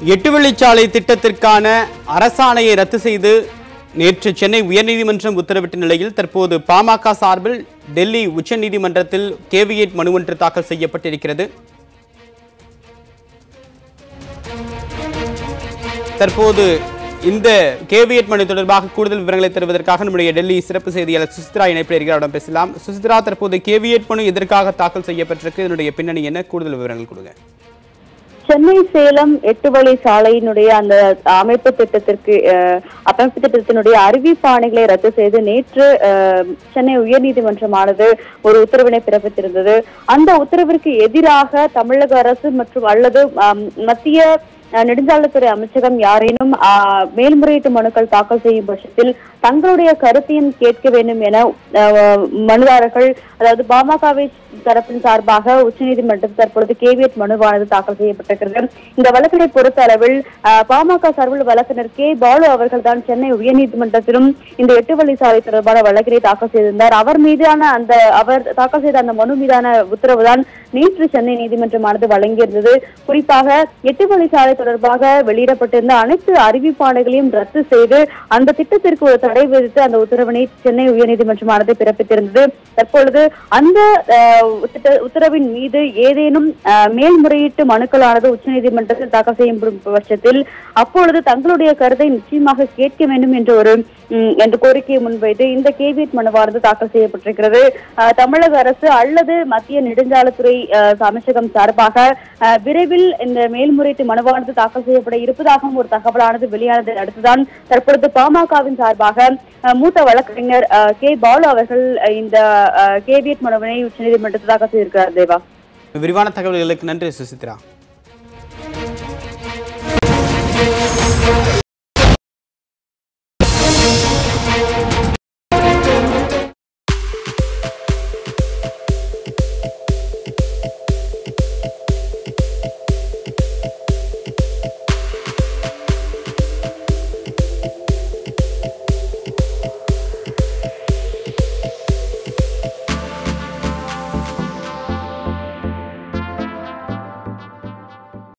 எட்டு வழிச்சாலை திட்டத்திற்கான அரசாணையை ரத்து செய்து நேற்று சென்னை உயர்நீதிமன்றம் உத்தரவிட்ட நிலையில் தற்போது பாமக சார்பில் டெல்லி உச்சநீதிமன்றத்தில் கேவியேட் மனு ஒன்று தாக்கல் செய்யப்பட்டிருக்கிறது. தற்போது இந்த கேவியட் மனு தொடர்பாக கூடுதல் விவரங்களை தருவதற்காக நம்முடைய டெல்லி சிறப்பு செய்தியாளர் சுசித்ரா இணைப்பில் இருக்கிறவரிடம் பேசலாம். சுசித்ரா தற்போது கேவியட் மனு எதற்காக தாக்கல் செய்யப்பட்டிருக்கு? இதனுடைய பின்னணி என்ன? கூடுதல் விவரங்கள் கொடுங்க. சென்னை சேலம் எட்டு வழி சாலையினுடைய அந்த அமைப்பு திட்டத்திற்கு அஹ், அமைப்பு திட்டத்தினுடைய அறிவிப்பாணைகளை ரத்து செய்து நேற்று சென்னை உயர்நீதிமன்றமானது ஒரு உத்தரவினை பிறப்பித்திருந்தது. அந்த உத்தரவிற்கு எதிராக தமிழக அரசு மற்றும் அல்லது மத்திய நெடுஞ்சாலைத்துறை அமைச்சகம் யாரேனும் மேல்முறையீட்டு மனுக்கள் தாக்கல் செய்யும் பட்சத்தில் தங்களுடைய கருத்தையும் கேட்க வேண்டும் என மனுதாரர்கள் அதாவது பாமகவை தரப்பின் சார்பாக உச்சநீதிமன்றம் தற்பொழுது கேவியட் மனுவானது தாக்கல் செய்யப்பட்டிருக்கிறது. இந்த வழக்கினை பொறுத்த அளவில் பாமக சார்பில் வழக்கறிஞர் கே. பாலு அவர்கள் தான் சென்னை உயர்நீதிமன்றத்திலும் இந்த எட்டு வழி சாலை தொடர்பான வழக்கினை தாக்கல் செய்திருந்தார். அவர் மீதான அந்த அவர் தாக்கல் செய்த அந்த மனு மீதான உத்தரவுதான் நேற்று சென்னை நீதிமன்றமானது வழங்கியிருந்தது. குறிப்பாக எட்டு வழி சாலை தொடர்பாக வெளியிடப்பட்டிருந்த அனைத்து அறிவிப்பாணைகளையும் ரத்து செய்து அந்த திட்டத்திற்கு ஒரு தடை விதித்து அந்த உத்தரவினை சென்னை உயர்நீதிமன்றமானது பிறப்பித்திருந்தது. தற்பொழுது அந்த உத்தரவின் மீது ஏதேனும் மேல்முறையீட்டு மனுக்களானது உச்சநீதிமன்றத்தில் தாக்கல் செய்யப்படும் பட்சத்தில் அப்பொழுது தங்களுடைய கருத்தை நிச்சயமாக கேட்க வேண்டும் என்ற ஒரு என்ற கோரிக்கையை முன்வைத்து இந்த கேவியட் மனுவானது தாக்கல் செய்யப்பட்டிருக்கிறது. தமிழக அரசு அல்லது மத்திய நெடுஞ்சாலைத்துறை அமைச்சகம் சார்பாக விரைவில் இந்த மேல்முறையீட்டு மனுவானது தாக்கல் செய்யப்பட இருப்பதாகவும் ஒரு தகவலானது வெளியானதை. அடுத்துதான் தற்பொழுது பாமகவின் சார்பாக மூத்த வழக்கறிஞர் கே பாலு அவர்கள் இந்த கேவியட் மனுவினை உச்சநீதிமன்றத்தில் தாக்கல் செய்திருக்கிறார் தேவா. விரிவான தகவல்களுக்கு நன்றி சுசித்ரா.